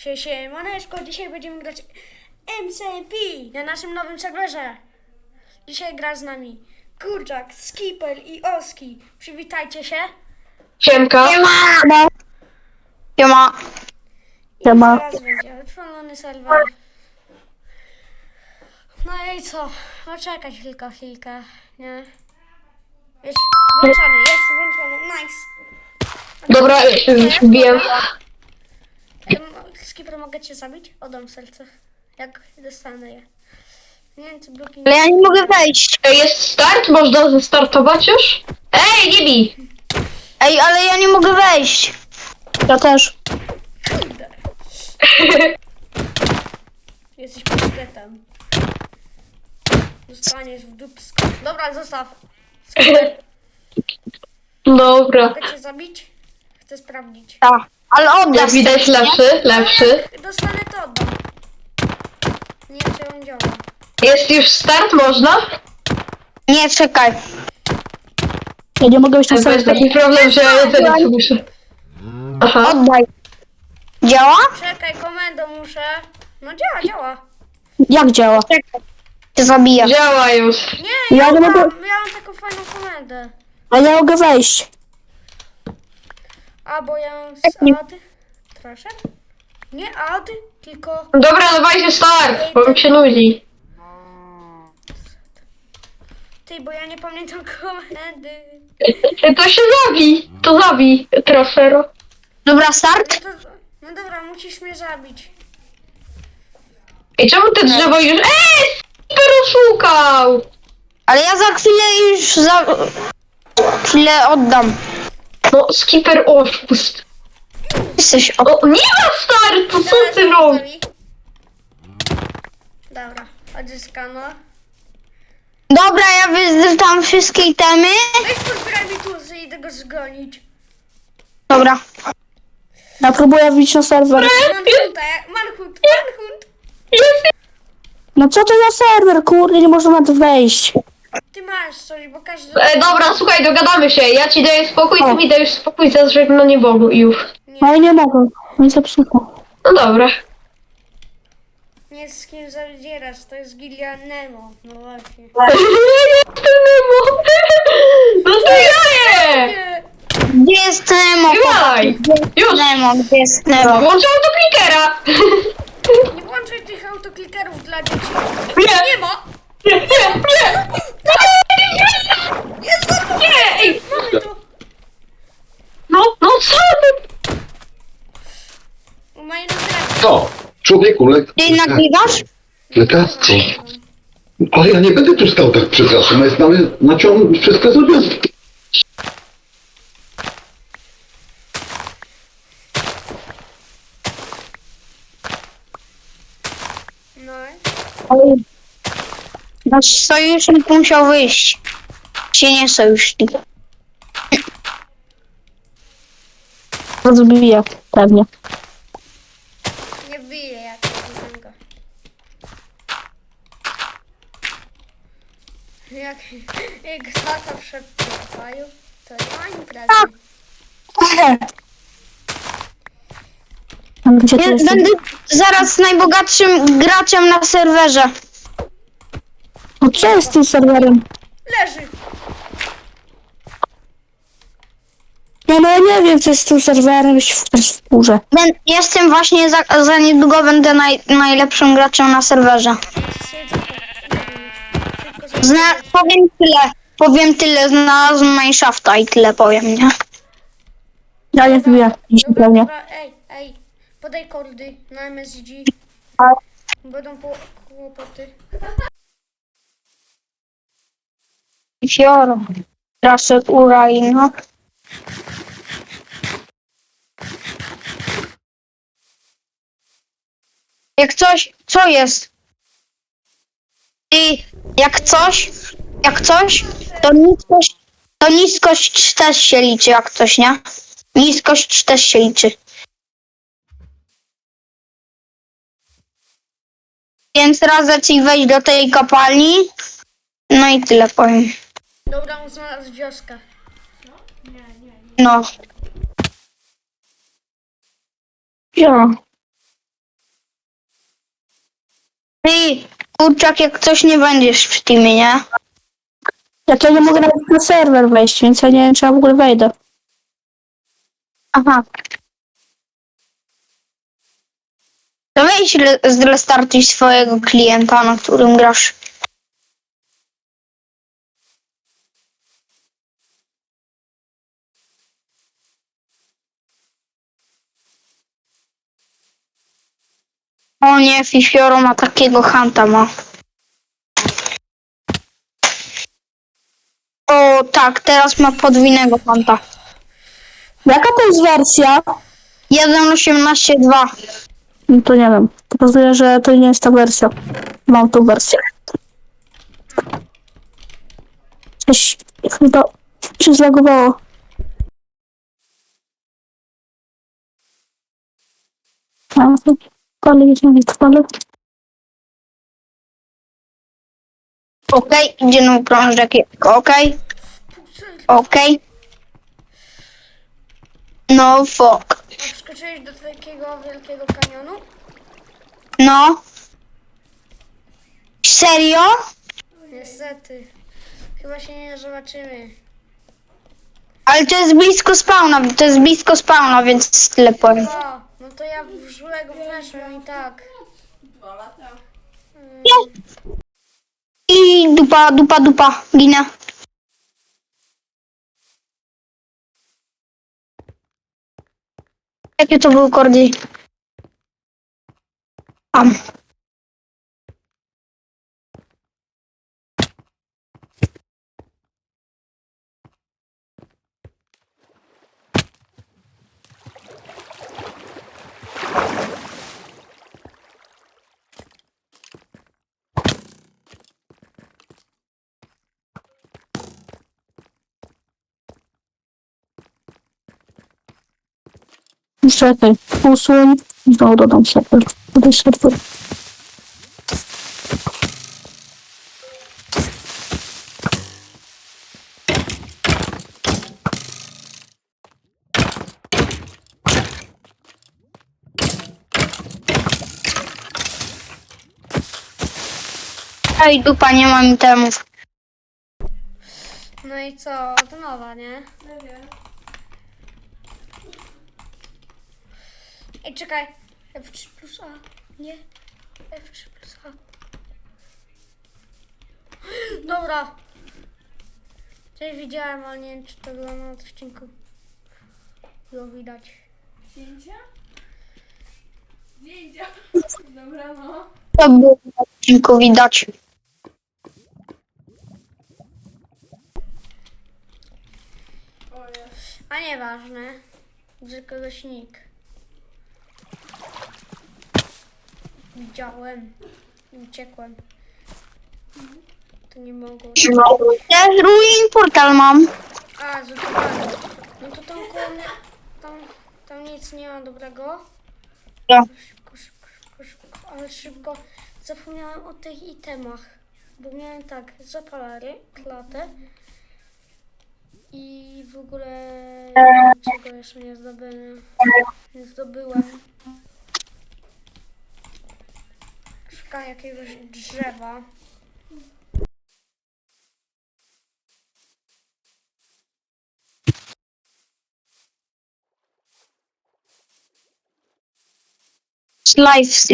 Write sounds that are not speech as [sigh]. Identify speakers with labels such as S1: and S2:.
S1: Sie, sie, Maneszko, dzisiaj będziemy grać MCP na naszym nowym serwerze. Dzisiaj gra z nami Kurczak, Skipper i Oski. Przywitajcie się.
S2: Siemka.
S3: Siema. Siema.
S1: I
S3: Siema.
S1: Teraz będzie odpalony serwer. No i co? Poczekać tylko chwilkę, nie? Jest włączony, jest włączony, nice.
S2: Dobra, już wbiłem.
S1: Em, Skipper, mogę cię zabić? Oddam serce. Jak dostanę je. Nie wiem, czy bloki...
S3: Ale ja nie mogę wejść.
S2: Ej, Jest start? Można zastartować już? Ej, nie bij!
S3: Ej, ale ja nie mogę wejść. Ja też.
S1: Kurde. [laughs] Jesteś pasztetem. Zostaniesz w dupsko. Dobra, zostaw. Skipper, [laughs]
S2: Dobra.
S1: mogę cię zabić? Chcę sprawdzić.
S3: Tak. Ale.
S2: Jak widać lepszy, lepszy.
S1: Jak dostanę to oddam. Nie wiem, czy on działa.
S2: Jest już start, można?
S3: Nie, czekaj.
S4: Ja nie mogę już na
S2: To jest
S4: serwer.
S2: taki problem, że ja jedzenie sobie muszę. Aha.
S3: Oddaj. Działa?
S1: Czekaj, komendą muszę. No działa, działa.
S4: Jak działa?
S3: Czekaj. Cię zabiję.
S2: Działa już.
S1: Nie,
S4: Ja
S1: ja,
S4: nie
S1: mam,
S4: mogę-
S1: ja mam taką fajną komendę.
S4: A ja mogę wejść.
S1: A, bo ja z ad. Proszę? Nie ad, tylko...
S2: Dobra, dawajcie start, bo mi się nudzi.
S1: Ty, bo ja nie pamiętam [laughs] komendy.
S2: To się zabij, to zabij, trofero.
S3: Dobra, start.
S1: No, to, no dobra, musisz mnie zabić.
S2: I czemu te drzewo już... Ej, super oszukał!
S3: Ale ja za chwilę już za... Chwilę oddam.
S2: No, skipper oszust.
S3: Jesteś o...
S2: O, nie ma startu, co
S1: Teraz
S2: ty robisz?
S1: Dobra, odzyskano.
S3: Dobra, ja wyzdywam wszystkie itemy.
S1: Weź pozbieraj mi tu i tego zgonić.
S3: Dobra.
S4: Ja próbuję wbić na serwer.
S1: Manhunt, manhunt.
S2: Jest...
S4: No co to za serwer? Kurde, nie można na to wejść.
S1: Ty masz coś, bo każdy...
S2: E, dobra, słuchaj, dogadamy się. Ja ci daję spokój, ty mi dajesz spokój za żegnanie Bogu i już.
S4: Ale nie mogę. Nie zepsuto.
S2: No dobra.
S1: Nie z kim zadzierasz, to jest Gilia Nemo. No właśnie. [laughs]
S2: No to ja je!
S1: Nie,
S3: Gdzie jest Nemo?
S2: Graj! Już!
S3: Nemo, gdzie jest Nemo?
S2: Włączam do klikera! [laughs]
S1: nie włączaj tych autoklikerów dla dzieci.
S2: Nie!
S1: Nie ma!
S2: Nie, nie, nie!
S1: Jest
S2: Nie! Ej,
S1: Mamy to!
S2: no, no co ty?
S1: Mają drewno.
S5: Co? Człowieku, le
S3: Ty nagrywasz?
S5: lekarstwo. Ale ja nie będę tu stał tak przez raz. Ona jest na, na ciąg przez te zrobione.
S1: No.
S3: Nasz sojusznik musiał wyjść. Się nie sojusznik.
S4: Rozbiję pewnie.
S1: Nie bije jak to go. Jak, jak tata wszedł do to nie ma imprezy.
S4: Gdzie ty
S3: Ja będę zaraz najbogatszym graczem na serwerze.
S4: Co jest z tym serwerem?
S1: Leży!
S4: Ja no ja nie wiem, co jest z tym serwerem. Już w- też w górze.
S3: Ben, jestem właśnie za, za niedługo będę naj, najlepszym graczem na serwerze. Zna, powiem tyle. Powiem tyle, znalazłem Mineshafta i tyle powiem, nie?
S4: Ja nie.
S1: Dobra,
S4: Zupełnie.
S1: dobra, ej, ej, podaj kordy na MSG. Będą po kłopoty.
S3: Fioro. Rasek Uraino. Jak coś, co jest? I jak coś, jak coś, to niskość, to niskość też się liczy, jak coś, nie? Niskość też się liczy. Więc radzę ci wejść do tej kopalni. No i tyle powiem.
S1: Dobra, on znalazł wioskę.
S3: No.
S4: Ja.
S3: Ty, kurczak, jak coś nie będziesz w teamie, nie?
S4: Ja to nie mogę nawet na serwer wejść, więc ja nie wiem, czy ja w ogóle wejdę.
S3: Aha. To weź le- zrestartuj swojego klienta, na którym grasz. O nie, Fifioro ma takiego hanta ma. O tak, teraz ma podwójnego hanta.
S4: Jaka to jest wersja?
S3: 1.18.2.
S4: No to nie wiem. Pokazuje, że to nie jest ta wersja. Mam tą wersję. Coś chyba się zlagowało. A, Wiem, ale
S3: Okej, idzie na krążek. Okej, okej. No fuck.
S1: Wskoczyłeś do takiego wielkiego kanionu?
S3: No. Serio?
S1: Niestety. Chyba się nie zobaczymy.
S3: Ale to jest blisko spawna, to jest blisko spawna, więc tyle powiem.
S1: O, no to ja w żółego weszłem i tak.
S3: I dupa, dupa, dupa, ginę. Jakie to były kordy? Am.
S4: Czekaj, usuń. Znowu dodam serwer. Dodaj serwer.
S3: Ej, dupa, nie mam itemów.
S1: No i co? To nowa, nie? Ej, czekaj. F3 plus A. Nie. F3 plus A. [gasps] Dobra. Coś widziałem, ale nie wiem, czy to było na odcinku. Było widać.
S6: Zdjęcia? Zdjęcia. [laughs] Dobra, no.
S3: To było w odcinku widać.
S6: O jest.
S1: A nieważne. Że kogoś nick. Widziałem. Uciekłem. To nie mogło.
S3: Ja ruin portal mam.
S1: A, zupełnie. No to tam koło mnie, tam, tam nic nie ma dobrego.
S3: Ja.
S1: Szybko, szybko, szybko, szybko, ale szybko. Zapomniałem o tych itemach. Bo miałem tak, zapalary, klatę. I w ogóle czego jeszcze nie zdobyłem. Nie zdobyłem. Szukam jakiegoś drzewa.
S3: Live z.